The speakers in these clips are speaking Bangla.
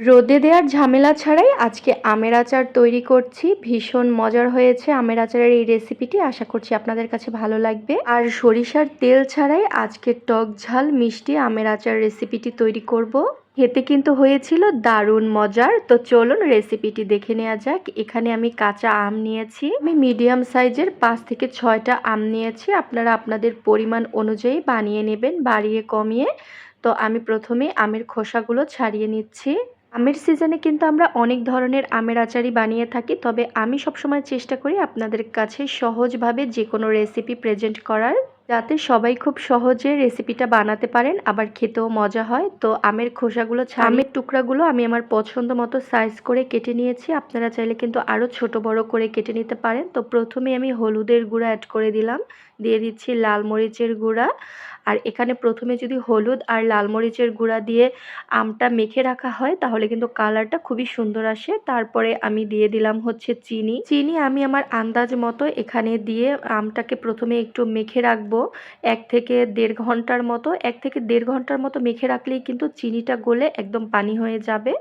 রোদে দেওয়ার ঝামেলা ছাড়াই আজকে আমের আচার তৈরি করছি। ভীষণ মজার হয়েছে আমের আচারের এই রেসিপিটি। আশা করছি আপনাদের কাছে ভালো লাগবে। আর সরিষার তেল ছাড়াই আজকে টক ঝাল মিষ্টি আমের আচার রেসিপিটি তৈরি করব। খেতে কিন্তু হয়েছিল দারুণ মজার। তো চলুন রেসিপিটি দেখে নেওয়া যাক। এখানে আমি কাঁচা আম নিয়েছি। আমি মিডিয়াম সাইজের পাঁচ থেকে ছয়টা আম নিয়েছি। আপনারা আপনাদের পরিমাণ অনুযায়ী বানিয়ে নেবেন, বাড়িয়ে কমিয়ে। তো আমি প্রথমে আমের খোসাগুলো ছাড়িয়ে নিচ্ছি। আমের সিজনে কিন্তু আমরা অনেক ধরনের আমের আচারই বানিয়ে থাকি, তবে আমি সবসময় চেষ্টা করি আপনাদের কাছে সহজভাবে যে কোনো রেসিপি প্রেজেন্ট করার, যাতে সবাই খুব সহজে রেসিপিটা বানাতে পারেন, আবার খেতেও মজা হয়। তো আমের খোসাগুলো আমের টুকরাগুলো আমি আমার পছন্দ মতো সাইজ করে কেটে নিয়েছি, আপনারা চাইলে কিন্তু আরও ছোট বড় করে কেটে নিতে পারেন। তো প্রথমে আমি হলুদের গুঁড়া অ্যাড করে দিলাম, দিয়ে দিচ্ছি লাল মরিচের গুঁড়া আর এখানে প্রথমে যদি হলুদ আর লাল মরিচের গুঁড়া দিয়ে আমটা মেখে রাখা হয়, তাহলে কিন্তু কালারটা খুবই সুন্দর আসে। তারপরে আমি দিয়ে দিলাম হচ্ছে চিনি। চিনি আমি আমার আন্দাজ মতো এখানে দিয়ে আমটাকে প্রথমে একটু মেখে রাখব। এক থেকে দেড় ঘণ্টার মতো, এক থেকে দেড় ঘণ্টার মতো মেখে রাখলেই কিন্তু চিনিটা গলে একদম পানি হয়ে যাবে।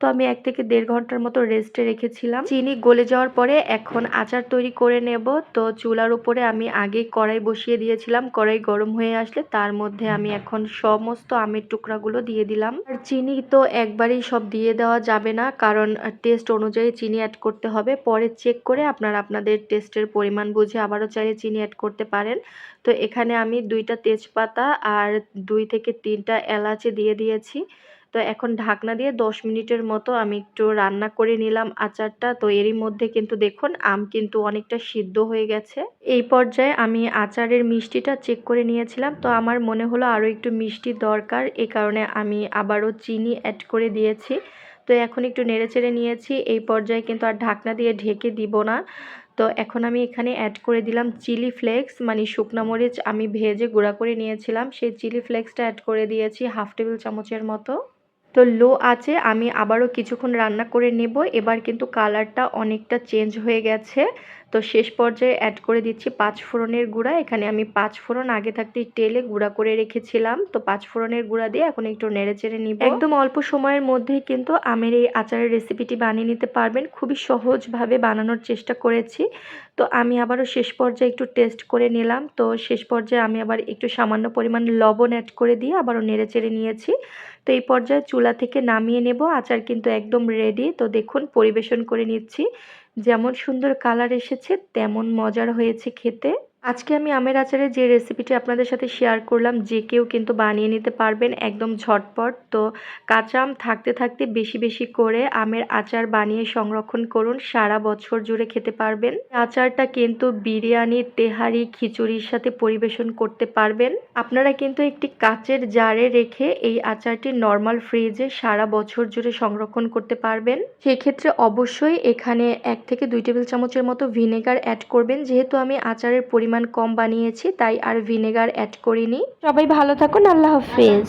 তো আমি এক থেকে দেড় ঘণ্টার মতো রেস্টে রেখেছিলাম। চিনি গলে যাওয়ার পরে এখন আচার তৈরি করে নেব। তো চুলার উপরে আমি আগে কড়াই বসিয়ে দিয়েছিলাম। কড়াই গরম হয়ে আসলে তার মধ্যে আমি এখন সমস্ত আমের টুকরাগুলো দিয়ে দিলাম। আর চিনি তো একবারেই সব দিয়ে দেওয়া যাবে না কারণ টেস্ট অনুযায়ী চিনি অ্যাড করতে হবে। পরে চেক করে আপনারা আপনাদের টেস্টের পরিমাণ বুঝে আবারও চাইলে চিনি অ্যাড করতে পারেন। তো এখানে আমি দুইটা তেজপাতা আর দুই থেকে তিনটা এলাচি দিয়ে দিয়েছি। তো এখন ঢাকনা দিয়ে দশ মিনিটের মতো আমি একটু রান্না করে নিলাম আচারটা। তো এরই মধ্যে কিন্তু দেখুন, আম কিন্তু অনেকটা সিদ্ধ হয়ে গেছে। এই পর্যায়ে আমি আচারের মিষ্টিটা চেক করে নিয়েছিলাম। তো আমার মনে হলো আরও একটু মিষ্টি দরকার এই কারণে আমি আবারও চিনি অ্যাড করে দিয়েছি। তো এখন একটু নেড়েচেড়ে নিয়েছি, এই পর্যায়ে কিন্তু আর ঢাকনা দিয়ে ঢেকে দিব না। তো এখন আমি এখানে অ্যাড করে দিলাম চিলি ফ্লেক্স মানে শুকনা মরিচ আমি ভেজে গুঁড়া করে নিয়েছিলাম। সেই চিলি ফ্লেক্সটা অ্যাড করে দিয়েছি হাফ টেবিল চামচের মতো। তো লো আছে, আমি আবারও কিছুক্ষণ রান্না করে নেব। এবার কিন্তু কালারটা অনেকটা চেঞ্জ হয়ে গেছে। তো শেষ পর্যায়ে অ্যাড করে দিচ্ছি পাঁচ ফোড়নের গুঁড়া। এখানে আমি পাঁচ ফোড়ন আগে থাকতেই তেলে গুঁড়া করে রেখেছিলাম। তো পাঁচ ফোড়নের গুঁড়া দিয়ে এখন একটু নেড়ে চেড়ে নিব। একদম অল্প সময়ের মধ্যেই কিন্তু আমের এই আচারের রেসিপিটি বানিয়ে নিতে পারবেন। খুবই সহজভাবে বানানোর চেষ্টা করেছি। তো আমি আবারও শেষ পর্যায়ে একটু টেস্ট করে নিলাম। তো শেষ পর্যায়ে আমি আবার একটু সামান্য পরিমাণ লবণ অ্যাড করে দিয়ে আবারও নেড়ে চেড়ে নিয়েছি। তো এই পর্যায়ে চুলা থেকে নামিয়ে নেব। আচার কিন্তু একদম রেডি তো দেখুন, পরিবেশন করে নিচ্ছি। যেমন সুন্দর কালার এসেছে তেমন মজার হয়েছে খেতে। আজকে আমি আমের আচারের যে রেসিপিটি আপনাদের সাথে শেয়ার করলাম, যে কেউ কিন্তু বানিয়ে নিতে পারবেন একদম ঝটপট। তো কাঁচা আম থাকতে থাকতে বেশি বেশি করে আমের আচার বানিয়ে সংরক্ষণ করুন। সারা বছর জুড়ে খেতে পারবেন। আচারটা কিন্তু বিরিয়ানি, তেহারি, খিচুড়ির সাথে পরিবেশন করতে পারবেন। আপনারা কিন্তু একটি কাচের জারে রেখে এই আচারটি নর্মাল ফ্রিজে সারা বছর জুড়ে সংরক্ষণ করতে পারবেন। সেক্ষেত্রে অবশ্যই এখানে এক থেকে দুই টেবিল চামচের মতো ভিনেগার অ্যাড করবেন। যেহেতু আমি আচারের পরিমাণ কম বানিয়েছি তাই আর ভিনেগার অ্যাড করিনি। সবাই ভালো থাকুন আল্লাহ হাফেজ।